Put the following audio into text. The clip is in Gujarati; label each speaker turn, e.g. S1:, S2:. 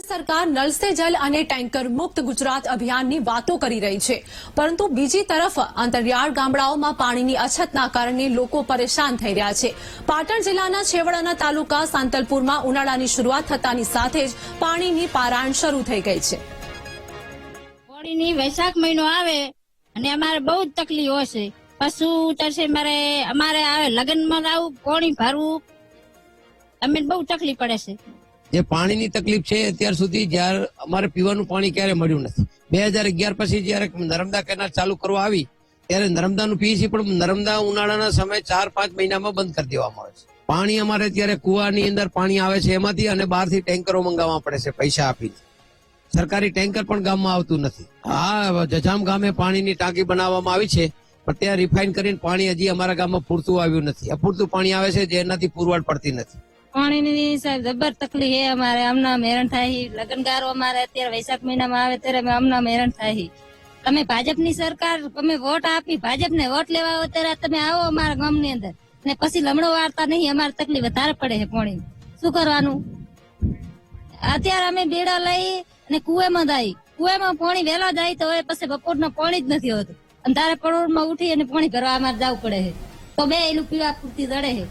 S1: સરકાર નલ સે જલ અને ટેન્કર મુક્ત ગુજરાત અભિયાનની વાતો કરી રહી છે. પરંતુ બીજી તરફ અંતરિયાળ ગામડાઓમાં પાણીની અછતના કારણે લોકો પરેશાન થઈ રહ્યા છે. પાટણ જિલ્લાના છેવાડાના તાલુકા સાંતલપુરમાં ઉનાળાની શરૂઆત થતાની સાથે જ પાણીની પારાયણ શરૂ થઈ ગઈ છે.
S2: હોળીની વૈશાખ મહિનો આવે અને અમારે બહુ જ તકલીફ હોય છે. પશુ તરસે મારે, અમારે આવે, લગ્નમાં આવું પાણી ભરવું અમે બહુ તકલીફ પડે છે.
S3: જે પાણીની તકલીફ છે અત્યાર સુધી જ્યારે અમારે પીવાનું પાણી ક્યારે મળ્યું નથી. બે હજાર અગિયાર પછી જયારે નર્મદા કેનાલ ચાલુ કરવા આવી, ત્યારે નર્મદાનું પીએસી પણ નર્મદા ઉનાળાના સમય ચાર પાંચ મહિનામાં બંધ કરી દેવામાં આવે છે. પાણી અમારે અત્યારે કુવાની અંદર પાણી આવે છે એમાંથી અને બહારથી ટેન્કરો મંગાવવા પડે છે પૈસા આપીને. સરકારી ટેન્કર પણ ગામમાં આવતું નથી. આ જજામ ગામે પાણીની ટાંકી બનાવવામાં આવી છે, પણ ત્યાં રિફાઇન કરીને પાણી હજી અમારા ગામમાં પૂરતું આવ્યું નથી. અપૂરતું પાણી આવે છે જેનાથી પુરવઠ પડતી નથી.
S2: પાણીની સાહેબ જબર તકલીફ હે અમારે, હમણાં હેરાન થાય. લગ્નગારો અમારે અત્યારે વૈશાખ મહિનામાં આવે ત્યારે અમે આમના હેરાન થાય. તમે ભાજપની સરકાર, તમે વોટ આપી ભાજપને વોટ લેવા આવો ત્યારે તમે આવો અમારા ગામની અંદર. ને પછી લમણો વાળતા નહીં, અમારે તકલીફ વધારે પડે છે પાણી શું કરવાનું? અત્યારે અમે બેડા લઈ અને કુએમાં જાય. કુવામાં પાણી વહેલા જાય તો હવે પછી બપોરના પાણી જ નથી હોતું. અને તારે પરોળમાં ઉઠી અને પાણી ભરવા અમારે જવું પડે છે. તો બે એલું પીવા પૂરતી દડે છે.